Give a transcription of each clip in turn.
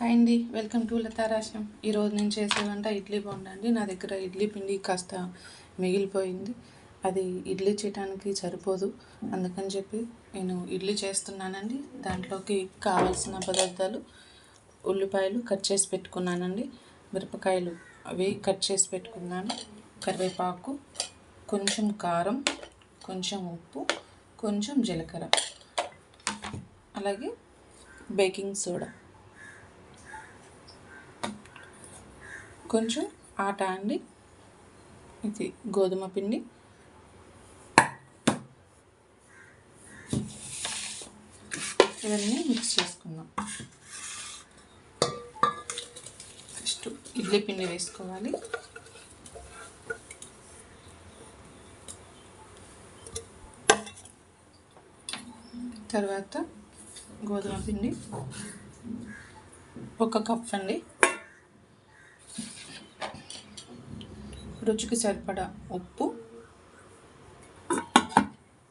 Hi అండి welcome to లతారాశం ఈరోజు నేను చేసే వంట ఇడ్లీ బోండా అండి. నా దగ్గర ఇడ్లీ పిండి కాస్త మిగిలిపోయింది. అది ఇడ్లీ చేయడానికి సరిపోదు. అందుకని చెప్పి నేను ఇడ్లీ చేస్తున్నానండి. దాంట్లోకి కావాల్సిన పదార్థాలు ఉల్లిపాయలు కట్ చేసి పెట్టుకున్నానండి. మిరపకాయలు అవి కట్ చేసి పెట్టుకున్నాను. కరివేపాకు కొంచెం కారం కొంచెం ఉప్పు కొంచెం జీలకర్ర. అలాగే బేకింగ్ సోడా. కొంచెం ఆట అండి. ఇది గోధుమ పిండి. ఇవన్నీ మిక్స్ చేసుకుందాం. ఫస్ట్ ఇడ్లీ పిండి వేసుకోవాలి. తర్వాత గోధుమ పిండి. ఒక కప్ అండి. రుచికి సరిపడా ఉప్పు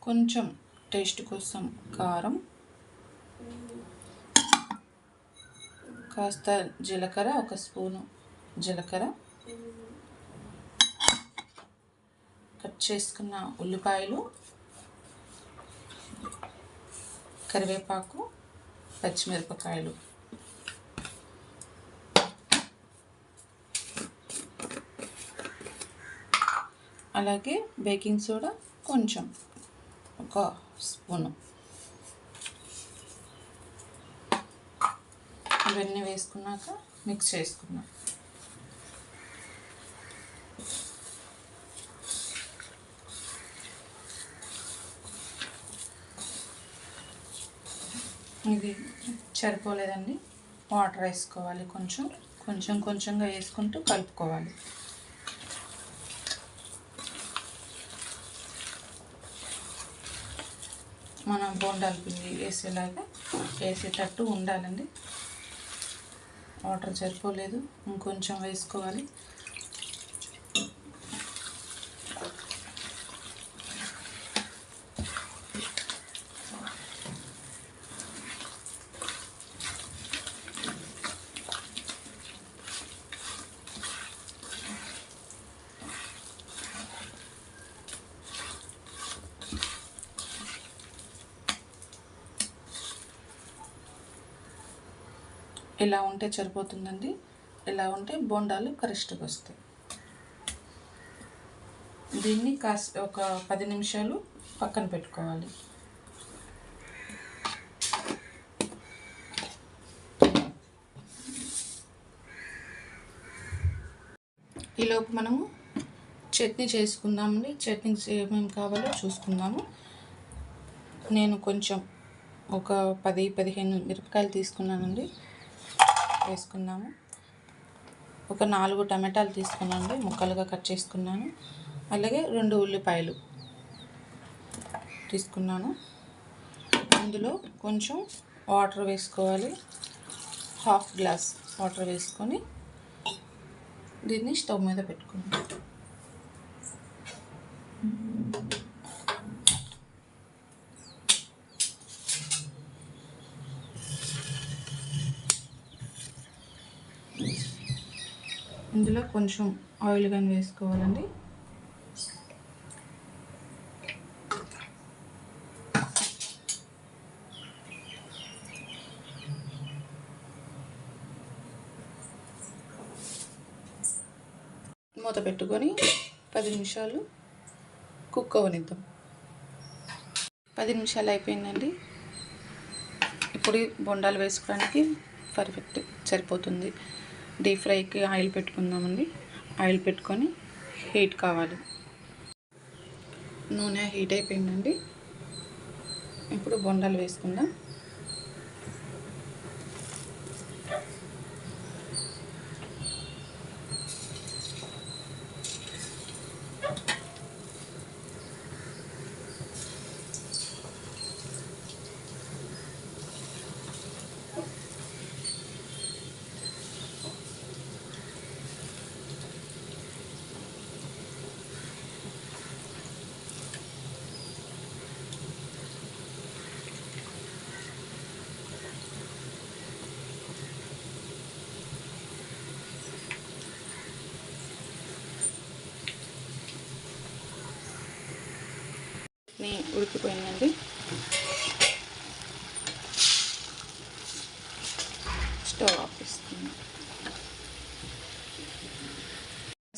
కొంచెం టేస్ట్ కోసం కారం కాస్త జీలకర్ర ఒక స్పూను జీలకర్ర. కట్ చేసుకున్న ఉల్లిపాయలు కరివేపాకు పచ్చిమిరపకాయలు. అలాగే బేకింగ్ సోడా కొంచెం ఒక స్పూను. ఇవన్నీ వేసుకున్నాక మిక్స్ చేసుకున్నాం ఇది సరిపోలేదండి. వాటర్ వేసుకోవాలి కొంచెం. కొంచెం కొంచెంగా వేసుకుంటూ కలుపుకోవాలి. మనం బోండాల పిండి వేసేలాగా వేసేటట్టు ఉండాలండి. వాటర్ సరిపోలేదు. ఇంకొంచెం వేసుకోవాలి. ఇలా ఉంటే సరిపోతుందండి. ఇలా ఉంటే బోండాలు కరెక్ట్గా వస్తాయి. దీన్ని కాస్త ఒక పది నిమిషాలు పక్కన పెట్టుకోవాలి. ఈలోపు మనము చట్నీ చేసుకుందామండి. చట్నీ ఏమేమి కావాలో చూసుకుందాము. నేను కొంచెం ఒక పది పదిహేను మిరపకాయలు తీసుకున్నానండి. వేసుకున్నాము ఒక నాలుగు టమాటాలు తీసుకున్నాను. ముక్కలుగా కట్ చేసుకున్నాను. అలాగే రెండు ఉల్లిపాయలు తీసుకున్నాను. అందులో కొంచెం వాటర్ వేసుకోవాలి. హాఫ్ గ్లాస్ వాటర్ వేసుకొని దీన్ని స్టవ్ మీద పెట్టుకున్నాను ఇందులో కొంచెం ఆయిల్ కానీ వేసుకోవాలండి. మూత పెట్టుకొని పది నిమిషాలు కుక్ అవనిద్దాం. పది నిమిషాలు అయిపోయిందండి. ఇప్పుడు బొండాలు వేసుకోవడానికి పర్ఫెక్ట్ సరిపోతుంది. డీప్ ఫ్రైకి ఆయిల్ పెట్టుకుందామండి. ఆయిల్ పెట్టుకొని హీట్ కావాలి. నూనె హీట్ అయిపోయిందండి. ఇప్పుడు బొండాలు వేసుకుందాం. ఉడికిపోయిందండి. స్టవ్ ఆఫ్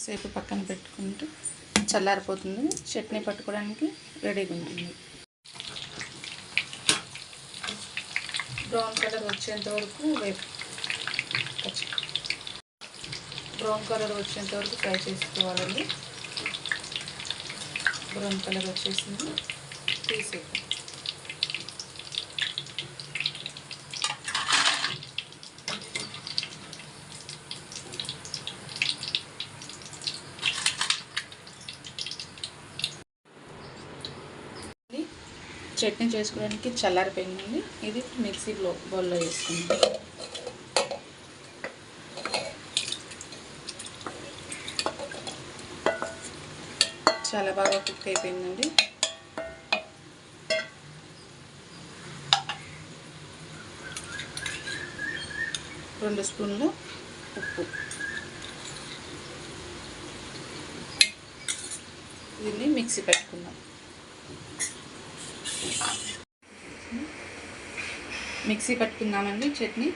సేపు పక్కన పెట్టుకుంటే చల్లారిపోతుంది. చట్నీ పట్టుకోవడానికి రెడీగా ఉంటుంది. బ్రౌన్ కలర్ వచ్చేంత వరకు వేపు బ్రౌన్ కలర్ వచ్చేంత వరకు ఫ్రై చేసుకోవాలండి. బ్రౌన్ కలర్ వచ్చేసింది. తీసేద్దాం చట్నీ చేసుకోవడానికి చల్లారిపోయిందండి ఇది మిక్సీ బౌ బౌల్లో వేసుకుందాం. చాలా బాగా కుక్ అయిపోయిందండి. రెండు స్పూన్లు ఉప్పు. దీన్ని మిక్సీ పెట్టుకుందాం. మిక్సీ పట్టుకుందామండి చట్నీ.